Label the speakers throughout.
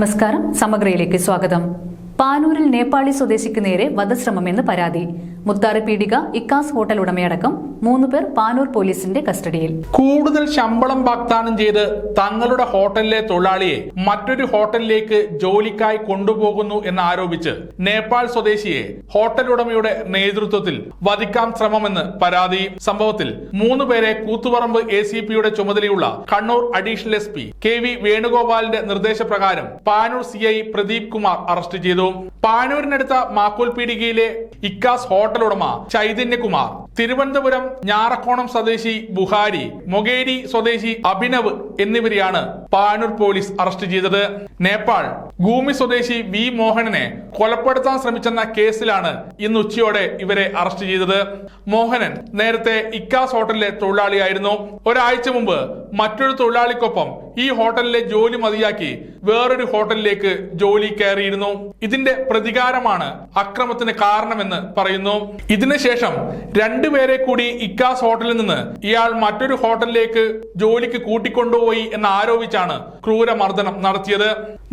Speaker 1: നമസ്കാരം സമഗ്രയിലേക്ക് സ്വാഗതം. പാനൂരിൽ നേപ്പാളി സ്വദേശിക്ക് നേരെ വധശ്രമമെന്ന് പരാതി. മുത്താറ് പീഡിക ഇക്കാസ് ഹോട്ടൽ ഉടമയടക്കം മൂന്നുപേർ പാനൂർ പോലീസിന്റെ കസ്റ്റഡിയിൽ.
Speaker 2: കൂടുതൽ ശമ്പളം വാഗ്ദാനം ചെയ്ത് തങ്ങളുടെ ഹോട്ടലിലെ തൊഴിലാളിയെ മറ്റൊരു ഹോട്ടലിലേക്ക് ജോലിക്കായി കൊണ്ടുപോകുന്നു എന്നാരോപിച്ച് നേപ്പാൾ സ്വദേശിയെ ഹോട്ടൽ ഉടമയുടെ നേതൃത്വത്തിൽ വധിക്കാൻ ശ്രമമെന്ന് പരാതി. സംഭവത്തിൽ മൂന്ന് പേരെ കൂത്തുപറമ്പ് എ സി പിയുടെ ചുമതലയുള്ള Kannur additional S P K V വേണുഗോപാലിന്റെ നിർദ്ദേശപ്രകാരം Panoor C I Pradeep Kumar arrest ചെയ്തു. പാനൂരിനടുത്ത മാക്കൂൽ പീടികയിലെ ഇക്കാസ് ഹോട്ടൽ ഉടമ ചൈതന്യകുമാർ. തിരുവനന്തപുരം ഞാറക്കോണം സ്വദേശി ബുഹാരി മൊഗേരി സ്വദേശി അഭിനവ് എന്നിവരെയാണ് പാനൂർ പോലീസ് അറസ്റ്റ് ചെയ്തത്. നേപ്പാൾ ഭൂമി സ്വദേശി വി മോഹനനെ കൊലപ്പെടുത്താൻ ശ്രമിച്ചെന്ന കേസിലാണ് ഇന്ന് ഉച്ചയോടെ ഇവരെ അറസ്റ്റ് ചെയ്തത്. മോഹനൻ നേരത്തെ ഇക്കാസ് ഹോട്ടലിലെ തൊഴിലാളിയായിരുന്നു. ഒരാഴ്ച മുമ്പ് മറ്റൊരു തൊഴിലാളിക്കൊപ്പം ഈ ഹോട്ടലിലെ ജോലി മതിയാക്കി വേറൊരു ഹോട്ടലിലേക്ക് ജോലി കയറിയിരുന്നു. ഇതിന്റെ പ്രതികാരമാണ് അക്രമത്തിന് കാരണമെന്ന് പറയുന്നു. ഇതിനുശേഷം രണ്ടുപേരെ കൂടി ഇക്കാസ് ഹോട്ടലിൽ നിന്ന് ഇയാൾ മറ്റൊരു ഹോട്ടലിലേക്ക് ജോലിക്ക് കൂട്ടിക്കൊണ്ടുപോയി എന്ന് ആരോപിച്ചാണ് ക്രൂരമർദ്ദനം നടത്തിയത്.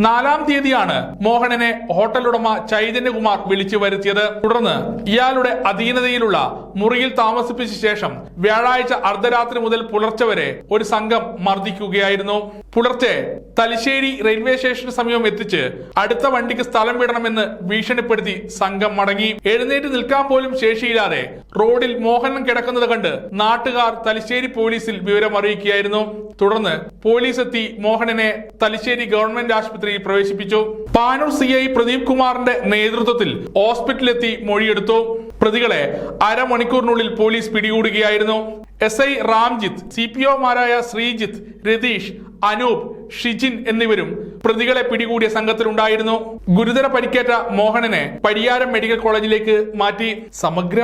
Speaker 2: നാലാം തീയതിയാണ് മോഹനനെ ഹോട്ടൽ ഉടമ ചൈതന്യകുമാർ വിളിച്ചു വരുത്തിയത്. തുടർന്ന് ഇയാളുടെ അധീനതയിലുള്ള മുറിയിൽ താമസിപ്പിച്ച ശേഷം വ്യാഴാഴ്ച അർദ്ധരാത്രി മുതൽ പുലർച്ചെ വരെ ഒരു സംഘം മർദ്ദിക്കുകയായിരുന്നു. പുലർച്ചെ തലശ്ശേരി റെയിൽവേ സ്റ്റേഷന് സമീപം എത്തിച്ച് അടുത്ത വണ്ടിക്ക് സ്ഥലം വിടണമെന്ന് ഭീഷണിപ്പെടുത്തി സംഘം മടങ്ങി. എഴുന്നേറ്റ് നിൽക്കാൻ പോലും ശേഷിയില്ലാതെ റോഡിൽ മോഹനൻ കിടക്കുന്നത് കണ്ട് നാട്ടുകാർ തലശ്ശേരി പോലീസിൽ വിവരം അറിയിക്കുകയായിരുന്നു. തുടർന്ന് പോലീസ് എത്തി മോഹനനെ തലശ്ശേരി ഗവൺമെന്റ് ആശുപത്രിയിൽ പ്രവേശിപ്പിച്ചു. പാനൂർ സി ഐ പ്രദീപ് കുമാറിന്റെ നേതൃത്വത്തിൽ ഹോസ്പിറ്റലിലെത്തി മൊഴിയെടുത്തു. പ്രതികളെ അരമണിക്കൂറിനുള്ളിൽ police പിടികൂടുകയായിരുന്നു. S I Ramjith C P ഒമാരായ Sreejith Ratheesh Anoop Shijin എന്നിവരും പ്രതികളെ പിടികൂടിയ സംഘത്തിലുണ്ടായിരുന്നു. ഗുരുതര പരിക്കേറ്റ മോഹനനെ പരിയാരം മെഡിക്കൽ കോളേജിലേക്ക് മാറ്റി. സമഗ്ര